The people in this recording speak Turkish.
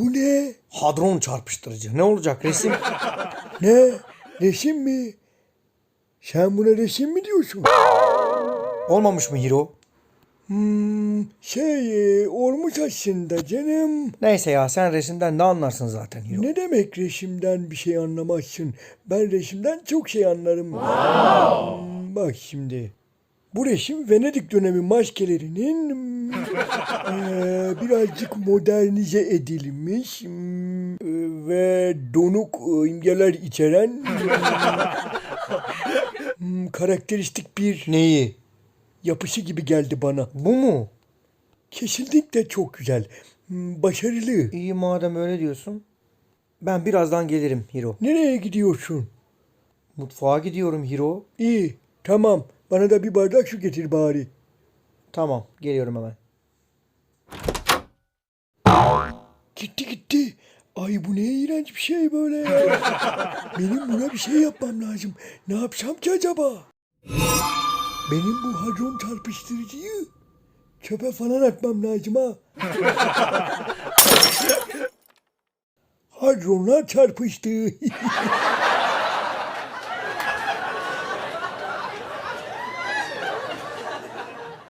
Bu ne? Hadron çarpıştırıcı. Ne olacak resim? Ne? Resim mi? Sen buna resim mi diyorsun? Olmamış mı Hiro? Hmm, şey e, olmuş aslında canım. Neyse ya sen resimden ne anlarsın zaten Hiro? Ne demek resimden bir şey anlamazsın? Ben resimden çok şey anlarım. Hmm, bak şimdi. Bu resim Venedik dönemi maskelerinin hmm, eee, birazcık modernize edilmiş hmm, ve donuk e, imgeler içeren hmm, karakteristik bir Neyi? yapısı gibi geldi bana. Bu mu? Kesinlikle çok güzel. Hmm, Başarılı. İyi madem öyle diyorsun. Ben birazdan gelirim Hiro. Nereye gidiyorsun? Mutfağa gidiyorum Hiro. İyi, tamam. Bana da bir bardak su getir bari. Tamam geliyorum hemen. Gitti gitti. Ay bu ne iğrenç bir şey böyle. Benim buna bir şey yapmam lazım. Ne yapsam ki acaba? Benim bu hadron çarpıştırıcıyı çöpe falan atmam lazım ha. Hadronlar çarpıştı.